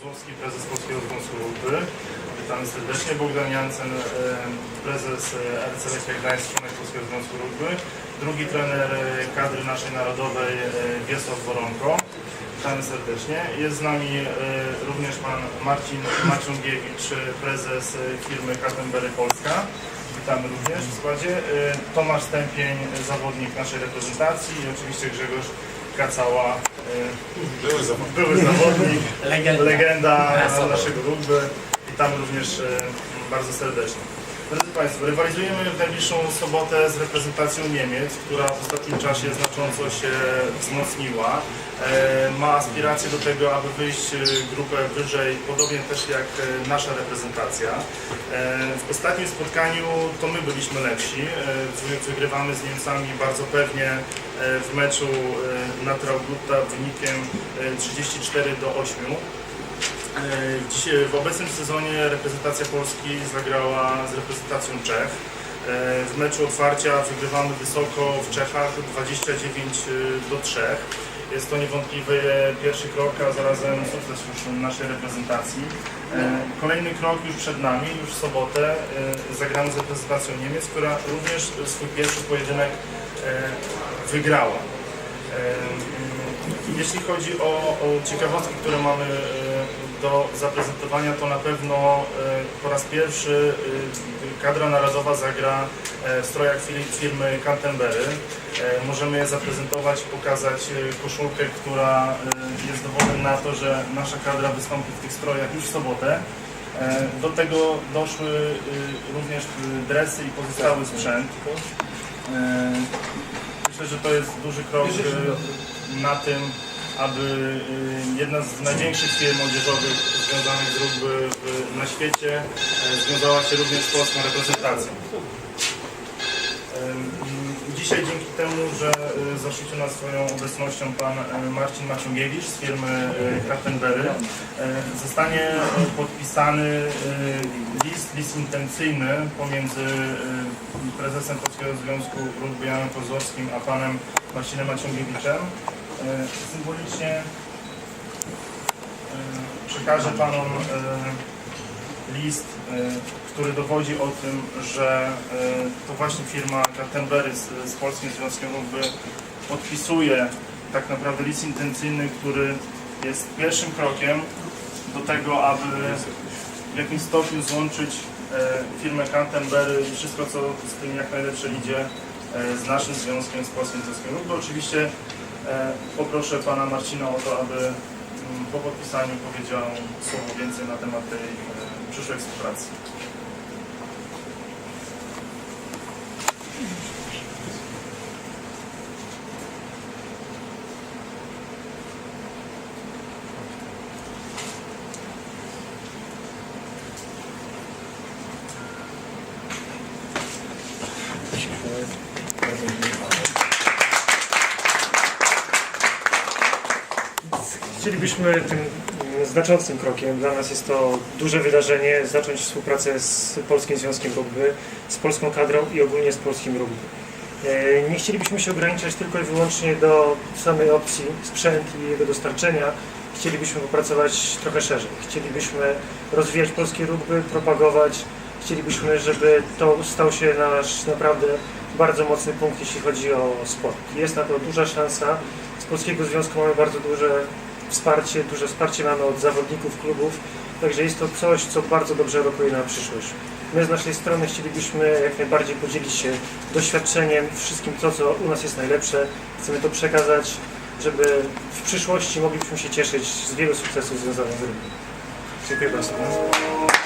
Kozłowski, prezes Polskiego Związku Rugby. Witamy serdecznie. Bogdan Jansen, e, prezes e, RC Lechia Gdańsk, członek Polskiego Związku Rugby. Drugi trener e, kadry naszej narodowej e, Wiesław Boronko. Witamy serdecznie. Jest z nami również pan Marcin Maciągiewicz, prezes firmy Kattenberry Polska. Witamy również w składzie. Tomasz Stępień, zawodnik naszej reprezentacji i oczywiście Grzegorz Kacała, e, Były zawody. były zawodnik, Legenda. legenda naszego rugby. Witamy również e, bardzo serdecznie. Drodzy Państwo, rywalizujemy w najbliższą sobotę z reprezentacją Niemiec, która w ostatnim czasie znacząco się wzmocniła. E, Ma aspiracje do tego, aby wyjść e, grupę wyżej, podobnie też jak e, nasza reprezentacja. W ostatnim spotkaniu to my byliśmy lepsi. Wy- Wygrywamy z Niemcami bardzo pewnie w meczu na Traugutta wynikiem e, 34 do 8. E, Dzisiaj, w obecnym sezonie reprezentacja Polski zagrała z reprezentacją Czech. E, W meczu otwarcia wygrywamy wysoko w Czechach 29 do 3. Jest to niewątpliwie pierwszy krok, a zarazem sukces już naszej reprezentacji. E, Kolejny krok już przed nami, już w sobotę e, zagramy z reprezentacją Niemiec, która również swój pierwszy pojedynek e, wygrała. E, Jeśli chodzi o, ciekawostki, które mamy e, do zaprezentowania, to na pewno e, po raz pierwszy e, kadra narodowa zagra e, w strojach fir- firmy Canterbury. Możemy je zaprezentować, pokazać koszulkę, która jest dowodem na to, że nasza kadra wystąpi w tych strojach już w sobotę. Do tego doszły również dresy i pozostały sprzęt. Myślę, że to jest duży krok na tym, aby e, jedna z największych firm młodzieżowych związanych z rugby na świecie e, związała się również z polską reprezentacją. Dzisiaj dzięki temu, że e, zaszczycił nas swoją obecnością pan e, Marcin Maciągiewicz z firmy e, Kraftenberry, zostanie podpisany list, list intencyjny pomiędzy prezesem Polskiego Związku Rugby Janem Kozłowskim a panem Marcinem Maciągiewiczem. E, Symbolicznie e, przekażę panom e, list, który dowodzi o tym, że to właśnie firma Canterbury z, z Polskim Związkiem Rugby podpisuje tak naprawdę list intencyjny, który jest pierwszym krokiem do tego, aby w jakimś stopniu złączyć firmę Canterbury i wszystko, co z tym jak najlepsze idzie z naszym związkiem, z Polskim Związkiem Rugby. Oczywiście poproszę pana Marcina o to, aby mm, po podpisaniu powiedział słowo więcej na temat tej e, przyszłej współpracy. Chcielibyśmy tym znaczącym krokiem, dla nas jest to duże wydarzenie, zacząć współpracę z Polskim Związkiem Rugby, z polską kadrą i ogólnie z polskim rugby. E, Nie chcielibyśmy się ograniczać tylko i wyłącznie do samej opcji sprzęt i jego dostarczenia. Chcielibyśmy popracować trochę szerzej. Chcielibyśmy rozwijać polskie rugby, propagować. Chcielibyśmy, żeby to stał się nasz naprawdę bardzo mocny punkt, jeśli chodzi o sport. Jest na to duża szansa. Z Polskiego Związku mamy bardzo duże wsparcie, duże wsparcie mamy od zawodników klubów, także jest to coś, co bardzo dobrze rokuje na przyszłość. My z naszej strony chcielibyśmy jak najbardziej podzielić się doświadczeniem, wszystkim to, co u nas jest najlepsze. Chcemy to przekazać, żeby w przyszłości moglibyśmy się cieszyć z wielu sukcesów związanych z rynkiem. Dziękuję bardzo.